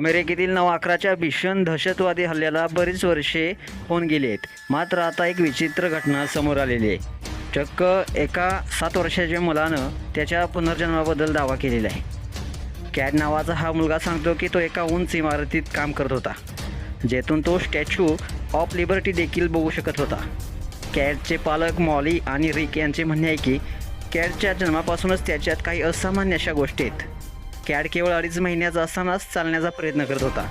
अमेरिकेतील नऊ अकराच्या भीषण दहशतवादी हल्ल्याला बरीच वर्षे होऊन गेली आहेत मात्र आता एक विचित्र घटना समोर आलेली आहे. चक्क एका सात वर्षाच्या मुलानं त्याच्या पुनर्जन्माबद्दल दावा केलेला आहे. कॅड नावाचा हा मुलगा सांगतो की तो एका उंच इमारतीत काम करत होता जेथून तो स्टॅच्यू ऑफ लिबर्टी देखील बघू शकत होता. कॅडचे पालक मॉली आणि रिक यांचे म्हणणे आहे की कॅटच्या जन्मापासूनच त्याच्यात काही असामान्य अशा गोष्टी आहेत. कॅड केवळ अडीच महिन्याचा असतानाच चालण्याचा प्रयत्न करत होता.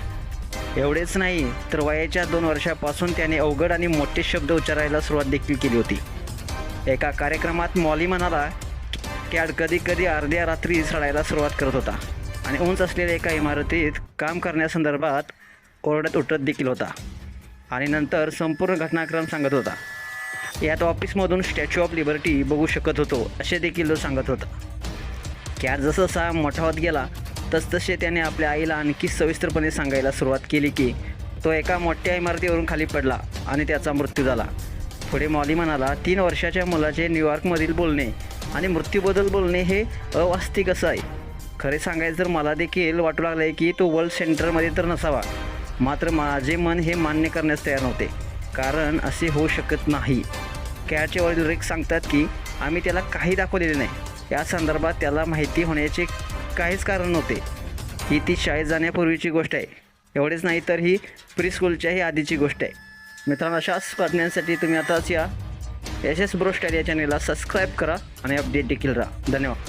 एवढेच नाही तर वयाच्या दोन वर्षापासून त्याने अवघड आणि मोठे शब्द उच्चारायला सुरुवात देखील केली होती. एका कार्यक्रमात मॉली म्हणाला कॅड कधी कधी अर्ध्या रात्री सडायला सुरुवात करत होता आणि उंच असलेल्या एका इमारतीत काम करण्यासंदर्भात ओरडत उठत देखील होता आणि नंतर संपूर्ण घटनाक्रम सांगत होता. यात ऑफिसमधून स्टॅच्यू ऑफ लिबर्टी बघू शकत होतो असे देखील तो सांगत होता. कॅट जसजसा मोठा होत गेला तसतसे त्याने आपल्या आईला आणखी सविस्तरपणे सांगायला सुरुवात केली की तो एका मोठ्या इमारतीवरून खाली पडला आणि त्याचा मृत्यू झाला. पुढे मॉली म्हणाला तीन वर्षाच्या मुलाचे न्यूयॉर्कमधील बोलणे आणि मृत्यूबद्दल बोलणे हे अवास्तिक असं आहे. खरे सांगायचं तर मला देखील वाटू लागलं आहे की तो वर्ल्ड सेंटरमध्ये तर नसावा. मात्र माझे मन हे मान्य करण्यास तयार नव्हते. कारण असे होऊ शकत नाही. कॅटचे वडील रिक सांगतात की आम्ही त्याला काही दाखवलेले नाही. या संदर्भात त्याला माहिती होण्याचे काहीच कारण नव्हते. ही ती शाळेत जाण्यापूर्वीची गोष्ट आहे. एवढेच नाही तर ही प्री स्कूलच्याही आधीची गोष्ट आहे. मित्रांनो अशाच बातम्यांसाठी तुम्ही आताच या. एस एस ब्रो स्टाईल या चॅनेलला सबस्क्राईब करा आणि अपडेट देखील राहा. धन्यवाद.